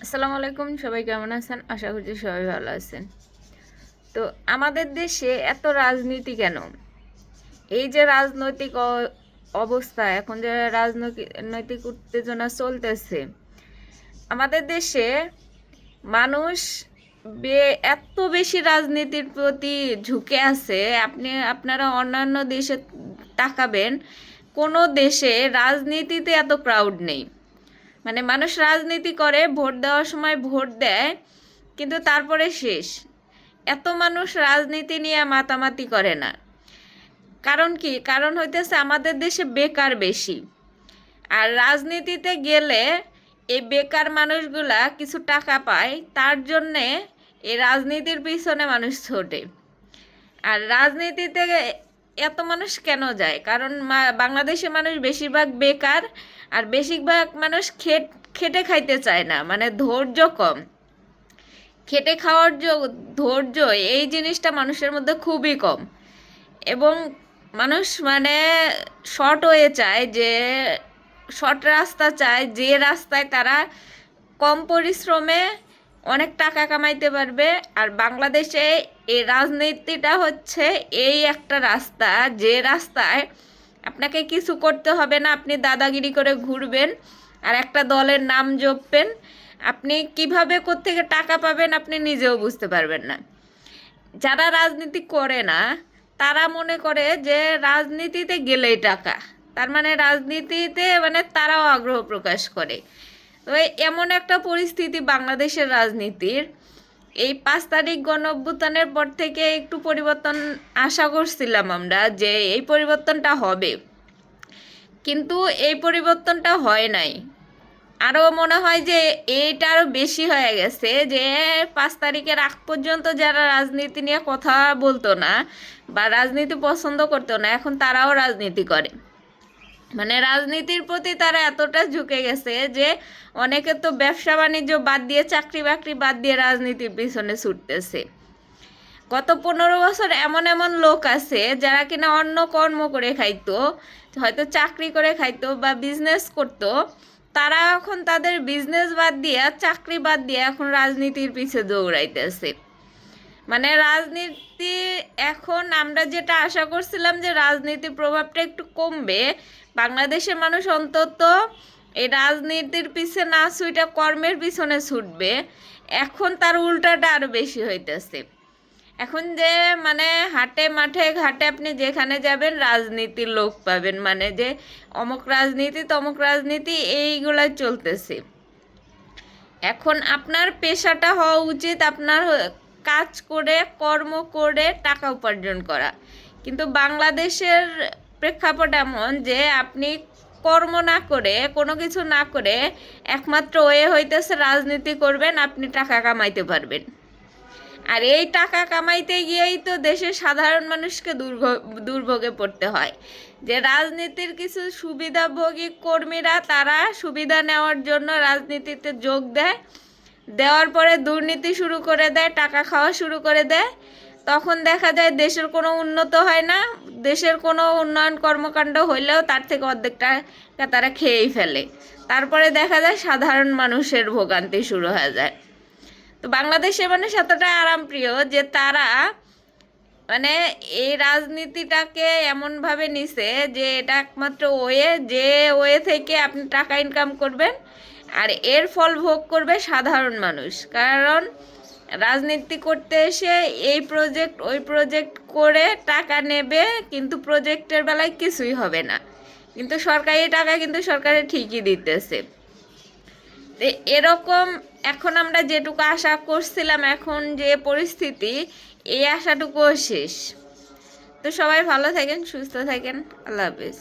আসসালামু আলাইকুম, সবাই কেমন আছেন? আশা করছি সবাই ভালো আছেন। তো আমাদের দেশে এত রাজনীতি কেন? এই যে রাজনৈতিক অবস্থা, এখন যে রাজনৈতিক উত্তেজনা চলতেছে, আমাদের দেশে মানুষ বে- এত বেশি রাজনীতির প্রতি ঝুঁকে আছে, আপনি, আপনারা অন্যান্য দেশে তাকাবেন, কোনো দেশে রাজনীতিতে এত প্রাউড নেই। মানে মানুষ রাজনীতি করে, ভোট দেওয়ার সময় ভোট দেয়, কিন্তু তারপরে শেষ। এত মানুষ রাজনীতি নিয়ে মাতামাতি করে না। কারণ কি? কারণ হইতেছে আমাদের দেশে বেকার বেশি। আর রাজনীতিতে গেলে এই বেকার মানুষগুলা কিছু টাকা পায়, তার জন্যে এই রাজনীতির পিছনে মানুষ ছোটে। আর রাজনীতিতে এত মানুষ কেন যায়? কারণ বাংলাদেশের মানুষ বেশিরভাগ বেকার আর বেশিরভাগ মানুষ খেট, খেটে খাইতে চায় না মানে ধৈর্য কম। খেটে খাওয়ার যে ধৈর্য এই জিনিসটা মানুষের মধ্যে খুবই কম। এবং মানুষ মানে শর্ট হয়ে চায় যে শর্ট রাস্তা চায় যে রাস্তায় তারা কম পরিশ্রমে অনেক টাকা কামাইতে পারবে। আর বাংলাদেশে এই রাজনীতিটা হচ্ছে এই একটা রাস্তা। যে রাস্তায় আপনাকে কিছু করতে হবে না, আপনি দাদাগিরি করে ঘুরবেন আর একটা দলের নাম জপবেন। আপনি কীভাবে কোত্থেকে টাকা পাবেন আপনি নিজেও বুঝতে পারবেন না। যারা রাজনীতি করে না, তারা মনে করে যে রাজনীতিতে গেলেই টাকা। তার মানে রাজনীতিতে মানে তারাও আগ্রহ প্রকাশ করে। তো এমন একটা পরিস্থিতি বাংলাদেশের রাজনীতির। এই পাঁচ তারিখ গণ অভ্যুত্থানের পর থেকে একটু পরিবর্তন আশা করছিলাম আমরা যে এই পরিবর্তনটা হবে। কিন্তু এই পরিবর্তনটা হয় নাই। আরও মনে হয় যে এইটা আরও বেশি হয়ে গেছে যে পাঁচ তারিখের আগ পর্যন্ত যারা রাজনীতি নিয়ে কথা বলতো না বা রাজনীতি পছন্দ করতো না, এখন তারাও রাজনীতি করে। মানে রাজনীতির প্রতি তারা এতটা ঝুঁকে গেছে যে অনেকে তো ব্যবসা বাণিজ্য বাদ দিয়ে, চাকরি বাকরি বাদ দিয়ে রাজনীতির পিছনে ছুটতেছে। গত পনেরো বছর এমন এমন লোক আছে যারা কিনা অন্য কর্ম করে খাইতো, হয়তো চাকরি করে খাইতো বা বিজনেস করতো। তারা এখন তাদের বিজনেস বাদ দিয়ে, চাকরি বাদ দিয়ে এখন রাজনীতির পিছে দৌড়াইতেছে। মানে রাজনীতি এখন আমরা যেটা আশা করছিলাম যে রাজনীতির প্রভাবটা একটু কমবে বাংলাদেশের মানুষ অন্তত এই রাজনীতির পিছে না ছুটে কর্মের পিছনে ছুটবে। এখন তার উল্টাটা আরও বেশি হইতেছে। এখন যে মানে হাটে মাঠে ঘাটে আপনি যেখানে যাবেন রাজনীতির লোক পাবেন। মানে যে অমুক রাজনীতি, তমুক রাজনীতি এইগুলাই চলতেছে। এখন আপনার পেশাটা হওয়া উচিত আপনার কাজ করে, কর্ম করে টাকা উপার্জন করা। কিন্তু বাংলাদেশের প্রেক্ষাপট এমন যে আপনি কর্ম না করে, কোনো কিছু না করে একমাত্র ওয়ে হইতেছে রাজনীতি করবেন, আপনি টাকা কামাইতে পারবেন। আর এই টাকা কামাইতে গিয়েই তো দেশের সাধারণ মানুষকে দুর্ভ- দুর্ভোগে পড়তে হয়। যে রাজনীতির কিছু সুবিধাভোগী কর্মীরা, তারা সুবিধা নেওয়ার জন্য রাজনীতিতে যোগ দেয়, দেওয়ার পরে দুর্নীতি শুরু করে দেয়, টাকা খাওয়া শুরু করে দেয় তখন দেখা যায় দেশের কোনো উন্নত হয় না, দেশের কোনো উন্নয়ন কর্মকাণ্ড হইলেও তার থেকে অর্ধেকটা তারা খেয়েই ফেলে। তারপরে দেখা যায় সাধারণ মানুষের ভোগান্তি শুরু হয়ে যায়। তো বাংলাদেশে মানুষ এতটা আরামপ্রিয় যে তারা মানে এই রাজনীতিটাকে এমনভাবে নিছে যে এটা একমাত্র ওয়ে, যে ওয়ে থেকে আপনি টাকা ইনকাম করবেন আর এর ফল ভোগ করবে সাধারণ মানুষ। কারণ রাজনীতি করতে এসে এই প্রজেক্ট ওই প্রজেক্ট করে টাকা নেবে, কিন্তু প্রজেক্টের বেলায় কিছুই হবে না। কিন্তু সরকারি টাকা কিন্তু সরকারে ঠিকই দিতেছে। এরকম এখন আমরা যেটুকু আশা করছিলাম এখন যে পরিস্থিতি, এই আশাটুকুও শেষ। তো সবাই ভালো থাকেন, সুস্থ থাকেন, আল্লাহ হাফিজ।